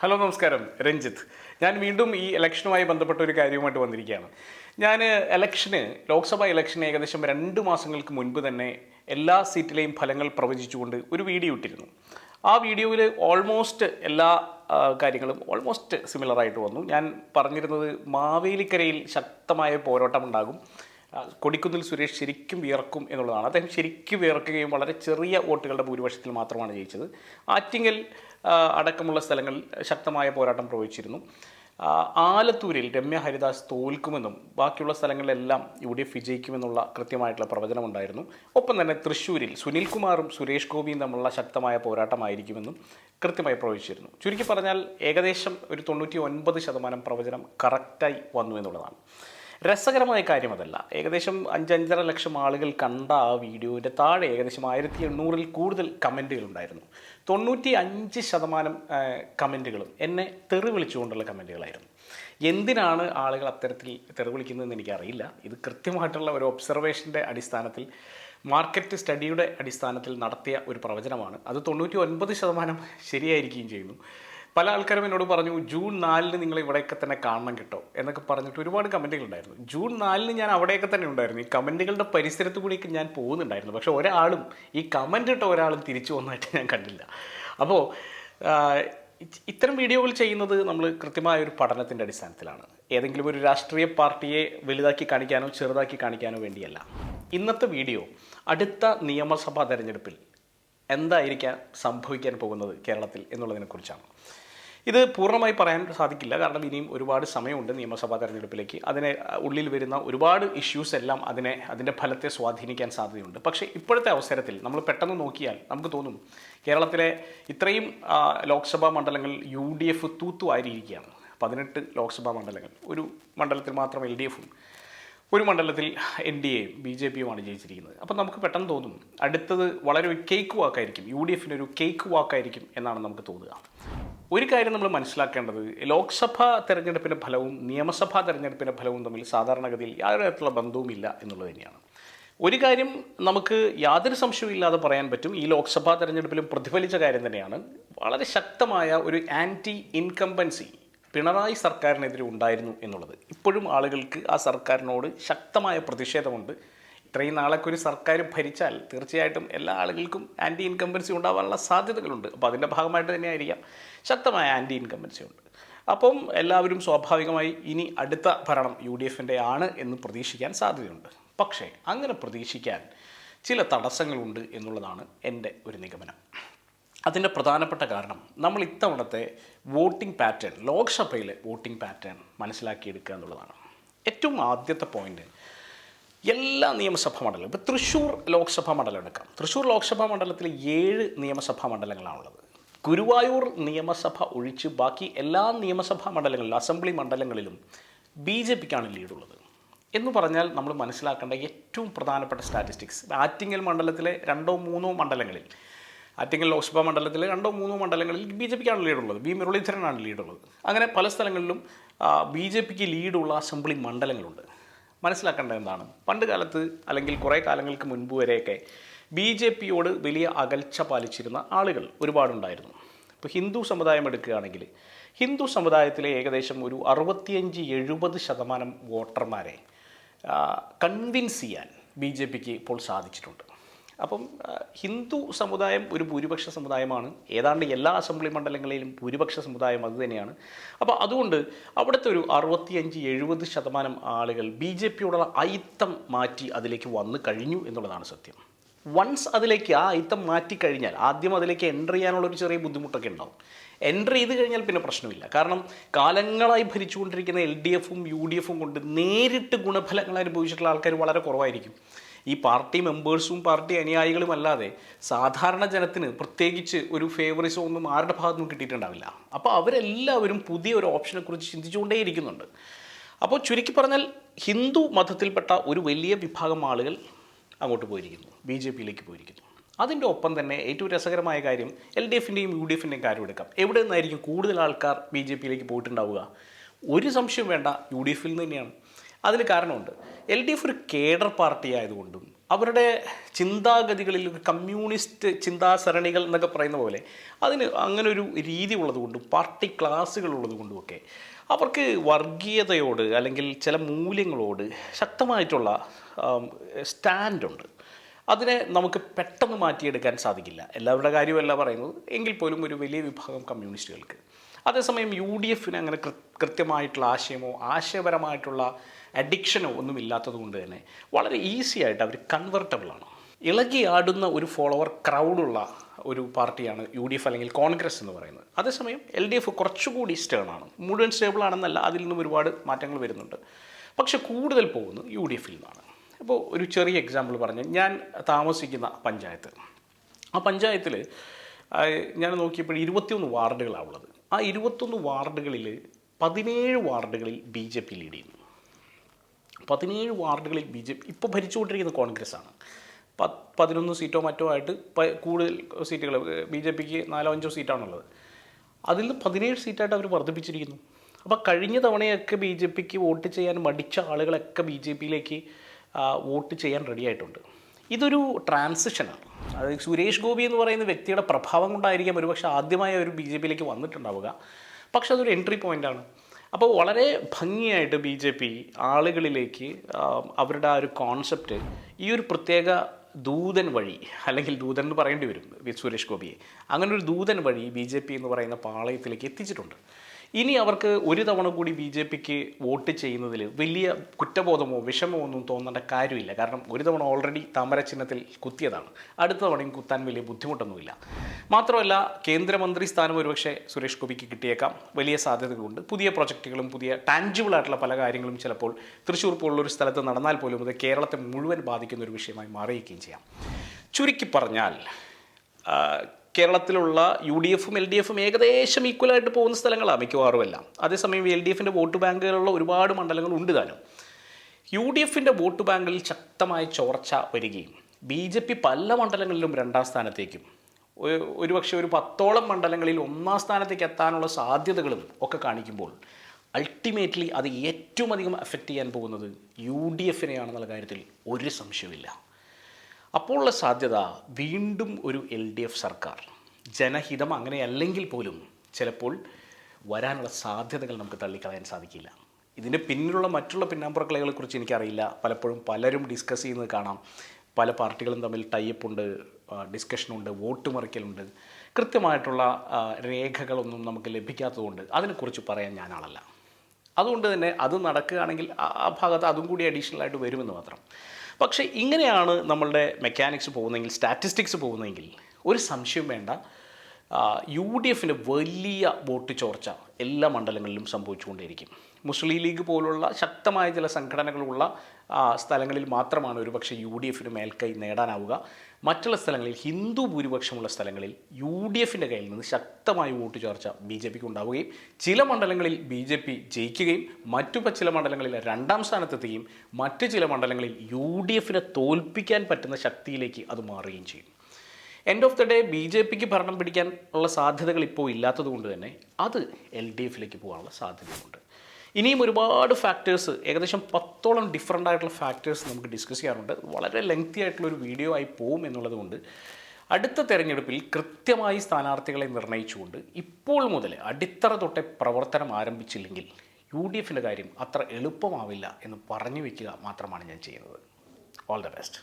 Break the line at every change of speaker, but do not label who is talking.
Hello നമസ്കാരം. രഞ്ജിത്ത്. ഞാൻ വീണ്ടും ഈ ഇലക്ഷനുമായി ബന്ധപ്പെട്ട ഒരു കാര്യവുമായിട്ട് വന്നിരിക്കുകയാണ്. ഞാൻ ഇലക്ഷന് ലോക്സഭാ ഇലക്ഷന് ഏകദേശം രണ്ട് മാസങ്ങൾക്ക് മുൻപ് തന്നെ എല്ലാ സീറ്റിലെയും ഫലങ്ങൾ പ്രവചിച്ചുകൊണ്ട് ഒരു വീഡിയോ ഇട്ടിരുന്നു. ആ വീഡിയോയിൽ ഓൾമോസ്റ്റ് എല്ലാ കാര്യങ്ങളും ഓൾമോസ്റ്റ് സിമിലർ ആയിട്ട് വന്നു. ഞാൻ പറഞ്ഞിരുന്നത് മാവേലിക്കരയിൽ ശക്തമായ പോരാട്ടം ഉണ്ടാകും ആ, കൊടിക്കുന്നിൽ സുരേഷ് ശരിക്കും വിയർക്കും എന്നുള്ളതാണ്. അദ്ദേഹം ശരിക്കും വിയർക്കുകയും വളരെ ചെറിയ വോട്ടുകളുടെ ഭൂരിപക്ഷത്തിൽ മാത്രമാണ് ജയിച്ചത്. ആറ്റിങ്ങൽ അടക്കമുള്ള സ്ഥലങ്ങളിൽ ശക്തമായ പോരാട്ടം പ്രവഹിച്ചിരുന്നു. ആലത്തൂരിൽ രമ്യ ഹരിദാസ് തോൽക്കുമെന്നും ബാക്കിയുള്ള സ്ഥലങ്ങളിലെല്ലാം യു ഡി എഫ് വിജയിക്കുമെന്നുള്ള കൃത്യമായിട്ടുള്ള പ്രവചനമുണ്ടായിരുന്നു. ഒപ്പം തന്നെ തൃശ്ശൂരിൽ സുനിൽകുമാറും സുരേഷ് ഗോപിയും തമ്മിലുള്ള ശക്തമായ പോരാട്ടമായിരിക്കുമെന്നും കൃത്യമായി പ്രവചിച്ചിരുന്നു. ചുരുക്കി പറഞ്ഞാൽ ഏകദേശം ഒരു തൊണ്ണൂറ്റി ഒൻപത് ശതമാനം പ്രവചനം കറക്റ്റായി വന്നു എന്നുള്ളതാണ്. രസകരമായ കാര്യം അതല്ല. ഏകദേശം അഞ്ചഞ്ചര ലക്ഷം ആളുകൾ കണ്ട ആ വീഡിയോയുടെ താഴെ ഏകദേശം ആയിരത്തി എണ്ണൂറിൽ കൂടുതൽ കമന്റുകൾ ഉണ്ടായിരുന്നു തൊണ്ണൂറ്റി അഞ്ച് ശതമാനം കമന്റുകളും എന്നെ തെറി വിളിച്ചുകൊണ്ടുള്ള കമന്റുകളായിരുന്നു എന്തിനാണ് ആളുകൾ അത്തരത്തിൽ തെറി വിളിക്കുന്നതെന്ന് എനിക്കറിയില്ല. ഇത് കൃത്യമായിട്ടുള്ള ഒരു ഒബ്സർവേഷന്റെ അടിസ്ഥാനത്തിൽ മാർക്കറ്റ് സ്റ്റഡിയുടെ അടിസ്ഥാനത്തിൽ നടത്തിയ ഒരു പ്രവചനമാണ്. അത് തൊണ്ണൂറ്റി ഒൻപത് ശതമാനം ശരിയായിരിക്കുകയും ചെയ്യുന്നു. പല ആൾക്കാരും എന്നോട് പറഞ്ഞു ജൂൺ നാലിന് നിങ്ങൾ ഇവിടെയൊക്കെ തന്നെ കാണണം കേട്ടോ എന്നൊക്കെ പറഞ്ഞിട്ട് ഒരുപാട് കമന്റുകൾ ഉണ്ടായിരുന്നു ജൂൺ നാലിന് ഞാൻ അവിടെയൊക്കെ തന്നെ ഉണ്ടായിരുന്നു. ഈ കമന്റുകളുടെ പരിസരത്ത് കൂടിയൊക്കെ ഞാൻ പോകുന്നുണ്ടായിരുന്നു. പക്ഷേ ഒരാളും ഈ കമന്റ് ഇട്ട ഒരാളും തിരിച്ചു വന്നതായിട്ട് ഞാൻ കണ്ടില്ല. അപ്പോൾ ഇത്തരം വീഡിയോകൾ ചെയ്യുന്നത് നമ്മൾ കൃത്യമായ ഒരു പഠനത്തിന്റെ അടിസ്ഥാനത്തിലാണ്. ഏതെങ്കിലും ഒരു രാഷ്ട്രീയ പാർട്ടിയെ വലുതാക്കി കാണിക്കാനോ ചെറുതാക്കി കാണിക്കാനോ വേണ്ടിയല്ല. ഇന്നത്തെ വീഡിയോ അടുത്ത നിയമസഭാ തെരഞ്ഞെടുപ്പിൽ എന്തായിരിക്കാം സംഭവിക്കാൻ പോകുന്നത് കേരളത്തിൽ എന്നുള്ളതിനെക്കുറിച്ചാണ്. ഇത് പൂർണമായി പറയാൻ സാധിക്കില്ല. കാരണം ഇനിയും ഒരുപാട് സമയമുണ്ട് നിയമസഭാ തെരഞ്ഞെടുപ്പിലേക്ക്. അതിനെ ഉള്ളിൽ വരുന്ന ഒരുപാട് ഇഷ്യൂസ് എല്ലാം അതിനെ അതിന്റെ ഫലത്തെ സ്വാധീനിക്കാൻ സാധ്യതയുണ്ട്. പക്ഷേ ഇപ്പോഴത്തെ അവസരത്തിൽ നമ്മൾ പെട്ടെന്ന് നോക്കിയാൽ നമുക്ക് തോന്നും കേരളത്തിലെ ഇത്രയും ലോക്സഭാ മണ്ഡലങ്ങൾ യു ഡി എഫ് തൂത്തുവാരിയിരിക്കുകയാണ്. പതിനെട്ട് ലോക്സഭാ മണ്ഡലങ്ങൾ. ഒരു മണ്ഡലത്തിൽ മാത്രം എൽ ഡി എഫും ഒരു മണ്ഡലത്തിൽ എൻ ഡി എയും ബി ജെ പിയുമാണ് ജയിച്ചിരിക്കുന്നത്. അപ്പം നമുക്ക് പെട്ടെന്ന് തോന്നും അടുത്തത് വളരെ ഒരു കേക്ക് വാക്കായിരിക്കും യു ഡി എഫിന്റെ ഒരു കേക്ക് വാക്കായിരിക്കും എന്നാണ് നമുക്ക് തോന്നുക. ഒരു കാര്യം നമ്മൾ മനസ്സിലാക്കേണ്ടത് ലോക്സഭാ തെരഞ്ഞെടുപ്പിന്റെ ഫലവും നിയമസഭാ തെരഞ്ഞെടുപ്പിന്റെ ഫലവും തമ്മിൽ സാധാരണഗതിയിൽ യാതൊരു തരത്തിലുള്ള ബന്ധവുമില്ല എന്നുള്ളത് തന്നെയാണ്. ഒരു കാര്യം നമുക്ക് യാതൊരു സംശയവും ഇല്ലാതെ പറയാൻ പറ്റും ഈ ലോക്സഭാ തെരഞ്ഞെടുപ്പിലും പ്രതിഫലിച്ച കാര്യം തന്നെയാണ്. വളരെ ശക്തമായ ഒരു ആന്റി ഇൻകംബൻസി പിണറായി സർക്കാരിനെതിരെ ഉണ്ടായിരുന്നു എന്നുള്ളത്. ഇപ്പോഴും ആളുകൾക്ക് ആ സർക്കാരിനോട് ശക്തമായ പ്രതിഷേധമുണ്ട്. ഇത്രയും നാളൊക്കെ ഒരു സർക്കാർ ഭരിച്ചാൽ തീർച്ചയായിട്ടും എല്ലാ ആളുകൾക്കും ആന്റി ഇൻകംബൻസി ഉണ്ടാവാനുള്ള സാധ്യതകളുണ്ട്. അപ്പോൾ അതിന്റെ ഭാഗമായിട്ട് തന്നെയായിരിക്കാം ശക്തമായ ആന്റി ഇൻകംബൻസി ഉണ്ട്. അപ്പം എല്ലാവരും സ്വാഭാവികമായി ഇനി അടുത്ത ഭരണം യു ഡി എഫിന്റെ ആണ് എന്ന് പ്രതീക്ഷിക്കാൻ സാധ്യതയുണ്ട്. പക്ഷേ അങ്ങനെ പ്രതീക്ഷിക്കാൻ ചില തടസ്സങ്ങളുണ്ട് എന്നുള്ളതാണ് എന്റെ ഒരു നിഗമനം. അതിന്റെ പ്രധാനപ്പെട്ട കാരണം നമ്മൾ ഇത്തവണത്തെ വോട്ടിംഗ് പാറ്റേൺ ലോക്സഭയിലെ വോട്ടിംഗ് പാറ്റേൺ മനസ്സിലാക്കിയെടുക്കുക എന്നുള്ളതാണ്. ഏറ്റവും ആദ്യത്തെ പോയിന്റ് എല്ലാ നിയമസഭാ മണ്ഡലം ഇപ്പോൾ തൃശ്ശൂർ ലോക്സഭാ മണ്ഡലം എടുക്കാം. തൃശ്ശൂർ ലോക്സഭാ മണ്ഡലത്തിൽ ഏഴ് നിയമസഭാ മണ്ഡലങ്ങളാണുള്ളത്. ഗുരുവായൂർ നിയമസഭ ഒഴിച്ച് ബാക്കി എല്ലാ നിയമസഭാ മണ്ഡലങ്ങളിലും അസംബ്ലി മണ്ഡലങ്ങളിലും ബി ജെ പിക്കാണ് ലീഡുള്ളത്. എന്ന് പറഞ്ഞാൽ നമ്മൾ മനസ്സിലാക്കേണ്ട ഏറ്റവും പ്രധാനപ്പെട്ട സ്റ്റാറ്റിസ്റ്റിക്സ് ആറ്റിങ്ങൽ മണ്ഡലത്തിലെ രണ്ടോ മൂന്നോ മണ്ഡലങ്ങളിൽ ആറ്റിങ്ങൽ ലോക്സഭാ മണ്ഡലത്തിലെ രണ്ടോ മൂന്നോ മണ്ഡലങ്ങളിൽ ബി ജെ പിക്കാണ് ലീഡുള്ളത്. ബി മുരളീധരനാണ് ലീഡുള്ളത്. അങ്ങനെ പല സ്ഥലങ്ങളിലും ബി ജെ പിക്ക് ലീഡുള്ള അസംബ്ലി മണ്ഡലങ്ങളുണ്ട്. മനസ്സിലാക്കേണ്ടത് എന്താണ്? പണ്ട് കാലത്ത് അല്ലെങ്കിൽ കുറേ കാലങ്ങൾക്ക് മുൻപ് വരെയൊക്കെ ബി ജെ പിയോട് വലിയ അകൽച്ച പാലിച്ചിരുന്ന ആളുകൾ ഒരുപാടുണ്ടായിരുന്നു. ഇപ്പോൾ ഹിന്ദു സമുദായം എടുക്കുകയാണെങ്കിൽ ഹിന്ദു സമുദായത്തിലെ ഏകദേശം ഒരു അറുപത്തിയഞ്ച് എഴുപത് ശതമാനം വോട്ടർമാരെ കൺവിൻസ് ചെയ്യാൻ ബി ജെ പിക്ക് ഇപ്പോൾ സാധിച്ചിട്ടുണ്ട്. അപ്പം ഹിന്ദു സമുദായം ഒരു ഭൂരിപക്ഷ സമുദായമാണ്. ഏതാണ്ട് എല്ലാ അസംബ്ലി മണ്ഡലങ്ങളിലും ഭൂരിപക്ഷ സമുദായം അത് തന്നെയാണ്. അപ്പോൾ അതുകൊണ്ട് അവിടുത്തെ ഒരു അറുപത്തിയഞ്ച് എഴുപത് ശതമാനം ആളുകൾ ബി ജെ പിയോടുള്ള അയിത്തം മാറ്റി അതിലേക്ക് വന്നു കഴിഞ്ഞു എന്നുള്ളതാണ് സത്യം. വൺസ് അതിലേക്ക് ആ അയിത്തം മാറ്റി കഴിഞ്ഞാൽ ആദ്യം അതിലേക്ക് എന്റർ ചെയ്യാനുള്ള ഒരു ചെറിയ ബുദ്ധിമുട്ടൊക്കെ ഉണ്ടാവും. എന്റർ ചെയ്ത് കഴിഞ്ഞാൽ പിന്നെ പ്രശ്നമില്ല. കാരണം കാലങ്ങളായി ഭരിച്ചുകൊണ്ടിരിക്കുന്ന എൽ ഡി എഫും യു ഡി എഫും കൊണ്ട് നേരിട്ട് ഗുണഫലങ്ങൾ അനുഭവിച്ചിട്ടുള്ള ആൾക്കാർ വളരെ കുറവായിരിക്കും. ഈ പാർട്ടി മെമ്പേഴ്സും പാർട്ടി അനുയായികളും അല്ലാതെ സാധാരണ ജനത്തിന് പ്രത്യേകിച്ച് ഒരു ഫേവറിസോ ഒന്നും ആരുടെ ഭാഗത്തു നിന്നും കിട്ടിയിട്ടുണ്ടാവില്ല. അപ്പോൾ അവരെല്ലാവരും പുതിയ ഒരു ഓപ്ഷനെ കുറിച്ച് ചിന്തിച്ചുകൊണ്ടേയിരിക്കുന്നുണ്ട്. അപ്പോൾ ചുരുക്കി പറഞ്ഞാൽ ഹിന്ദു മതത്തിൽപ്പെട്ട ഒരു വലിയ വിഭാഗം ആളുകൾ അങ്ങോട്ട് പോയിരിക്കുന്നു. ബി ജെ പിയിലേക്ക് പോയിരിക്കുന്നു. അതിന്റെ ഒപ്പം തന്നെ ഏറ്റവും രസകരമായ കാര്യം എൽ ഡി എഫിന്റെയും യു ഡി എഫിന്റെയും കാര്യം എടുക്കാം. എവിടെ നിന്നായിരിക്കും കൂടുതൽ ആൾക്കാർ ബി ജെ പിയിലേക്ക് പോയിട്ടുണ്ടാവുക? ഒരു സംശയം വേണ്ട യു ഡി എഫിൽ നിന്ന് തന്നെയാണ്. അതിന് കാരണമുണ്ട്. എൽ ഡി എഫ് ഒരു കേഡർ പാർട്ടി ആയതുകൊണ്ടും അവരുടെ ചിന്താഗതികളിൽ ഒരു കമ്മ്യൂണിസ്റ്റ് ചിന്താസരണികൾ എന്നൊക്കെ പറയുന്ന പോലെ അതിന് അങ്ങനെ ഒരു രീതി ഉള്ളതുകൊണ്ടും പാർട്ടി ക്ലാസ്സുകൾ ഉള്ളതുകൊണ്ടുമൊക്കെ അവർക്ക് വർഗീയതയോട് അല്ലെങ്കിൽ ചില മൂല്യങ്ങളോട് ശക്തമായിട്ടുള്ള സ്റ്റാൻഡുണ്ട്. അതിനെ നമുക്ക് പെട്ടെന്ന് മാറ്റിയെടുക്കാൻ സാധിക്കില്ല. എല്ലാവരുടെ കാര്യമല്ല പറയുന്നത്. എങ്കിൽ പോലും ഒരു വലിയ വിഭാഗം കമ്മ്യൂണിസ്റ്റുകൾക്ക്. അതേസമയം യു ഡി എഫിന് അങ്ങനെ കൃത്യമായിട്ടുള്ള ആശയമോ ആശയപരമായിട്ടുള്ള അഡിക്ഷനോ ഒന്നും ഇല്ലാത്തത് കൊണ്ട് തന്നെ വളരെ ഈസി ആയിട്ട് അവർ കൺവെർട്ടബിളാണ് ഇളകി ആടുന്ന ഒരു ഫോളോവർ ക്രൗഡുള്ള ഒരു പാർട്ടിയാണ് യു ഡി എഫ് അല്ലെങ്കിൽ കോൺഗ്രസ് എന്ന് പറയുന്നത്. അതേസമയം എൽ ഡി എഫ് കുറച്ചുകൂടി സ്റ്റേൺ ആണ്. മുഴുവൻ സ്റ്റേബിൾ ആണെന്നല്ല അതിൽ നിന്നും ഒരുപാട് മാറ്റങ്ങൾ വരുന്നുണ്ട്. പക്ഷെ കൂടുതൽ പോകുന്നത് യു ഡി എഫിൽ നിന്നാണ്. അപ്പോൾ ഒരു ചെറിയ എക്സാമ്പിൾ പറഞ്ഞ് ഞാൻ താമസിക്കുന്ന പഞ്ചായത്ത്. ആ പഞ്ചായത്തിൽ ഞാൻ നോക്കിയപ്പോൾ ഇരുപത്തിയൊന്ന് വാർഡുകളാണ് ഉള്ളത്. ആ ഇരുപത്തൊന്ന് വാർഡുകളിൽ പതിനേഴ് വാർഡുകളിൽ ബി ജെ പി ലീഡ് ചെയ്യുന്നു. പതിനേഴ് വാർഡുകളിൽ ബി ജെ പി ഇപ്പോൾ ഭരിച്ചുകൊണ്ടിരിക്കുന്ന കോൺഗ്രസ്സാണ്. പത്ത് പതിനൊന്ന് സീറ്റോ മറ്റോ ആയിട്ട് പ- കൂടുതൽ സീറ്റുകൾ ബി ജെ പിക്ക് നാലോ അഞ്ചോ സീറ്റാണുള്ളത്. അതിൽ നിന്ന് പതിനേഴ് സീറ്റായിട്ട് അവർ വർദ്ധിപ്പിച്ചിരിക്കുന്നു. അപ്പോൾ കഴിഞ്ഞ തവണയൊക്കെ ബി ജെ പിക്ക് വോട്ട് ചെയ്യാൻ മടിച്ച ആളുകളൊക്കെ ബി ജെ പിയിലേക്ക് വോട്ട് ചെയ്യാൻ റെഡി ആയിട്ടുണ്ട്. ഇതൊരു ട്രാൻസിഷനാണ് അതായത് സുരേഷ് ഗോപി എന്ന് പറയുന്ന വ്യക്തിയുടെ പ്രഭാവം കൊണ്ടായിരിക്കാം ഒരുപക്ഷെ ആദ്യമായി ഒരു ബി ജെ പിയിലേക്ക് വന്നിട്ടുണ്ടാവുക. പക്ഷെ അതൊരു എൻട്രി പോയിന്റാണ് അപ്പോൾ വളരെ ഭംഗിയായിട്ട് ബി ജെ പി ആളുകളിലേക്ക് അവരുടെ ആ ഒരു കോൺസെപ്റ്റ് ഈ ഒരു പ്രത്യേക ദൂതൻ വഴി അല്ലെങ്കിൽ ദൂതൻ എന്ന് പറയേണ്ടി വരും സുരേഷ് ഗോപിയെ അങ്ങനെ ഒരു ദൂതൻ വഴി ബി ജെ പി എന്ന് പറയുന്ന പാളയത്തിലേക്ക് എത്തിച്ചിട്ടുണ്ട്. ഇനി അവർക്ക് ഒരു തവണ കൂടി ബി ജെ പിക്ക് വോട്ട് ചെയ്യുന്നതിൽ വലിയ കുറ്റബോധമോ വിഷമമോ ഒന്നും തോന്നേണ്ട കാര്യമില്ല. കാരണം ഒരു തവണ ഓൾറെഡി താമര ചിഹ്നത്തിൽ കുത്തിയതാണ്. അടുത്ത തവണയും കുത്താൻ വലിയ ബുദ്ധിമുട്ടൊന്നുമില്ല. മാത്രമല്ല കേന്ദ്രമന്ത്രി സ്ഥാനം ഒരുപക്ഷെ സുരേഷ് ഗോപിക്ക് കിട്ടിയേക്കാം. വലിയ സാധ്യതകളുണ്ട്. പുതിയ പ്രൊജക്റ്റുകളും പുതിയ ടാൻജിബിൾ ആയിട്ടുള്ള പല കാര്യങ്ങളും ചിലപ്പോൾ തൃശ്ശൂർ പോലുള്ള ഒരു സ്ഥലത്ത് നടന്നാൽ പോലും അത് കേരളത്തെ മുഴുവൻ ബാധിക്കുന്ന ഒരു വിഷയമായി മാറിയിരിക്കുകയും ചെയ്യാം. ചുരുക്കി പറഞ്ഞാൽ കേരളത്തിലുള്ള യു ഡി എഫും എൽ ഡി എഫും ഏകദേശം ഈക്വലായിട്ട് പോകുന്ന സ്ഥലങ്ങളാണ് മിക്കവാറും എല്ലാം. അതേസമയം എൽ ഡി എഫിന്റെ വോട്ട് ബാങ്കുകളുള്ള ഒരുപാട് മണ്ഡലങ്ങൾ ഉണ്ട് താനും. യു ഡി എഫിന്റെ വോട്ട് ബാങ്കിൽ ശക്തമായ ചോർച്ച വരികയും ബി ജെ പി പല മണ്ഡലങ്ങളിലും രണ്ടാം സ്ഥാനത്തേക്കും. ഒരു- ഒരുപക്ഷെ ഒരു പത്തോളം മണ്ഡലങ്ങളിൽ ഒന്നാം സ്ഥാനത്തേക്ക് എത്താനുള്ള സാധ്യതകളും ഒക്കെ കാണിക്കുമ്പോൾ അൾട്ടിമേറ്റ്ലി അത് ഏറ്റവും അധികം അഫക്റ്റ് ചെയ്യാൻ പോകുന്നത് യു ഡി എഫിനെയാണെന്നുള്ള കാര്യത്തിൽ ഒരു സംശയമില്ല അപ്പോൾ ഉള്ള സാധ്യത വീണ്ടും ഒരു എൽ ഡി എഫ് സർക്കാർ. ജനഹിതം അങ്ങനെയല്ലെങ്കിൽ പോലും ചിലപ്പോൾ വരാനുള്ള സാധ്യതകൾ നമുക്ക് തള്ളിക്കളയാൻ സാധിക്കില്ല. ഇതിന്റെ പിന്നിലുള്ള മറ്റുള്ള പിന്നാമ്പുറക്കളകളെക്കുറിച്ച് എനിക്കറിയില്ല. പലപ്പോഴും പലരും ഡിസ്കസ് ചെയ്യുന്നത് കാണാം. പല പാർട്ടികളും തമ്മിൽ ടൈപ്പ് ഉണ്ട് ഡിസ്കഷനുണ്ട് വോട്ട് മറിക്കലുണ്ട്. കൃത്യമായിട്ടുള്ള രേഖകളൊന്നും നമുക്ക് ലഭിക്കാത്തതുകൊണ്ട് അതിനെക്കുറിച്ച് പറയാൻ ഞാൻ ആളല്ല അതുകൊണ്ട് തന്നെ അത് നടക്കുകയാണെങ്കിൽ ആ ഭാഗത്ത് അതും കൂടി അഡീഷണൽ ആയിട്ട് വരുമെന്ന് മാത്രം. പക്ഷേ ഇങ്ങനെയാണ് നമ്മളുടെ മെക്കാനിക്സ് പോകുന്നതെങ്കിൽ സ്റ്റാറ്റിസ്റ്റിക്സ് പോകുന്നതെങ്കിൽ ഒരു സംശയം വേണ്ട. യു ഡി എഫിന് വലിയ വോട്ട് ചോർച്ച എല്ലാ മണ്ഡലങ്ങളിലും സംഭവിച്ചുകൊണ്ടേയിരിക്കും. മുസ്ലിം ലീഗ് പോലുള്ള ശക്തമായ ചില സംഘടനകളുള്ള സ്ഥലങ്ങളിൽ മാത്രമാണ് ഒരുപക്ഷെ യു ഡി എഫിന് മേൽക്കൈ നേടാനാവുക. മറ്റുള്ള സ്ഥലങ്ങളിൽ ഹിന്ദു ഭൂരിപക്ഷമുള്ള സ്ഥലങ്ങളിൽ യു ഡി എഫിന്റെ കയ്യിൽ നിന്ന് ശക്തമായ വോട്ട് ചോർച്ച ബി ജെ പിക്ക് ഉണ്ടാവുകയും ചില മണ്ഡലങ്ങളിൽ ബി ജെ പി ജയിക്കുകയും മറ്റു ചില മണ്ഡലങ്ങളിൽ രണ്ടാം സ്ഥാനത്തെത്തുകയും മറ്റു ചില മണ്ഡലങ്ങളിൽ യു ഡി എഫിനെ തോൽപ്പിക്കാൻ പറ്റുന്ന ശക്തിയിലേക്ക് അത് മാറുകയും ചെയ്യും. End of the day B J പിക്ക് ഭരണം പിടിക്കാൻ ഉള്ള സാധ്യതകൾ ഇപ്പോൾ ഇല്ലാത്തത് കൊണ്ട് തന്നെ അത് എൽ ഡി എഫിലേക്ക് പോകാനുള്ള സാധ്യതയുണ്ട് ഇനിയും ഒരുപാട് ഫാക്ടേഴ്സ് ഏകദേശം പത്തോളം ഡിഫറെന്റ് ആയിട്ടുള്ള ഫാക്ടേഴ്സ് നമുക്ക് ഡിസ്കസ് ചെയ്യാറുണ്ട്. വളരെ ലെങ്തി ആയിട്ടുള്ള ഒരു വീഡിയോ ആയി പോവും എന്നുള്ളതുകൊണ്ട് അടുത്ത തെരഞ്ഞെടുപ്പിൽ കൃത്യമായി സ്ഥാനാർത്ഥികളെ നിർണയിച്ചുകൊണ്ട് ഇപ്പോൾ മുതൽ അടിത്തറ തൊട്ടേ പ്രവർത്തനം ആരംഭിച്ചില്ലെങ്കിൽ യു ഡി എഫിന്റെ കാര്യം അത്ര എളുപ്പമാവില്ല എന്ന് പറഞ്ഞു വയ്ക്കുക മാത്രമാണ് ഞാൻ ചെയ്യുന്നത്. All the best